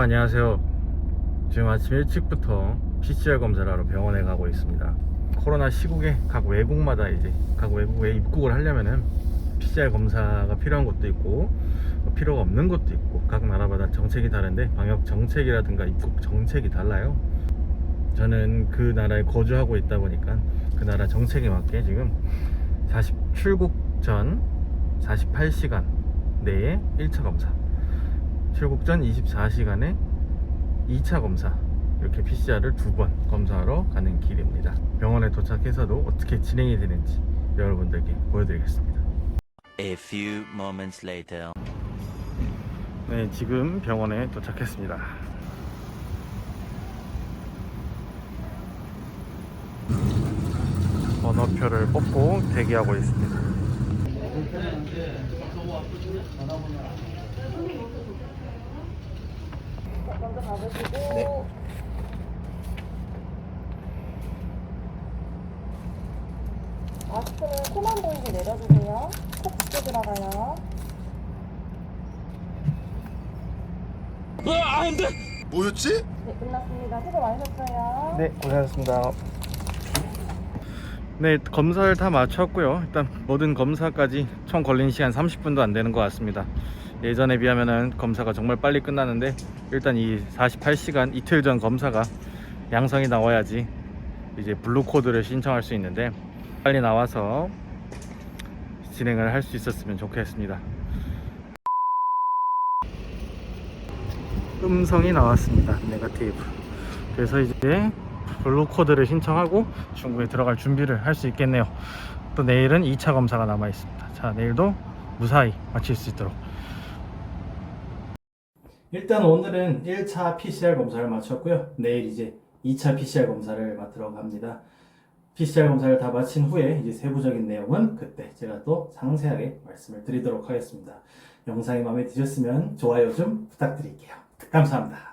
여러분 안녕하세요. 지금 아침 일찍부터 PCR 검사를 하러 병원에 가고 있습니다. 코로나 시국에 각 외국마다 이제 각 외국에 입국을 하려면은 PCR 검사가 필요한 곳도 있고 뭐 필요가 없는 곳도 있고 각 나라마다 정책이 다른데 방역 정책이라든가 입국 정책이 달라요. 저는 그 나라에 거주하고 있다 보니까 그 나라 정책에 맞게 지금 40 출국 전 48시간 내에 1차 검사 출국 전 24시간에 2차 검사 이렇게 PCR을 두 번 검사하러 가는 길입니다. 병원에 도착해서도 어떻게 진행이 되는지 여러분들께 보여드리겠습니다. A few moments later. 네, 지금 병원에 도착했습니다. 번호표를 뽑고 대기하고 있습니다. 먼저 받으시고 마스크는 코만 보이게 내려주세요. 코 깊게 들어가요. 뭐였지? 네, 끝났습니다. 수고 많으셨어요. 네, 고생하셨습니다. 네, 검사를 다 마쳤고요. 일단 모든 검사까지 총 걸린 시간 30분도 안 되는 것 같습니다. 예전에 비하면은 검사가 정말 빨리 끝나는데 일단 이 48시간 이틀 전 검사가 양성이 나와야지 이제 블루 코드를 신청할 수 있는데 빨리 나와서 진행을 할 수 있었으면 좋겠습니다. 음성이 나왔습니다. 네가티브. 그래서 이제 블루 코드를 신청하고 중국에 들어갈 준비를 할 수 있겠네요. 또 내일은 2차 검사가 남아 있습니다. 자, 내일도 무사히 마칠 수 있도록. 일단 오늘은 1차 PCR 검사를 마쳤고요. 내일 이제 2차 PCR 검사를 맡으러 갑니다. PCR 검사를 다 마친 후에 이제 세부적인 내용은 그때 제가 또 상세하게 말씀을 드리도록 하겠습니다. 영상이 마음에 드셨으면 좋아요 좀 부탁드릴게요. 감사합니다.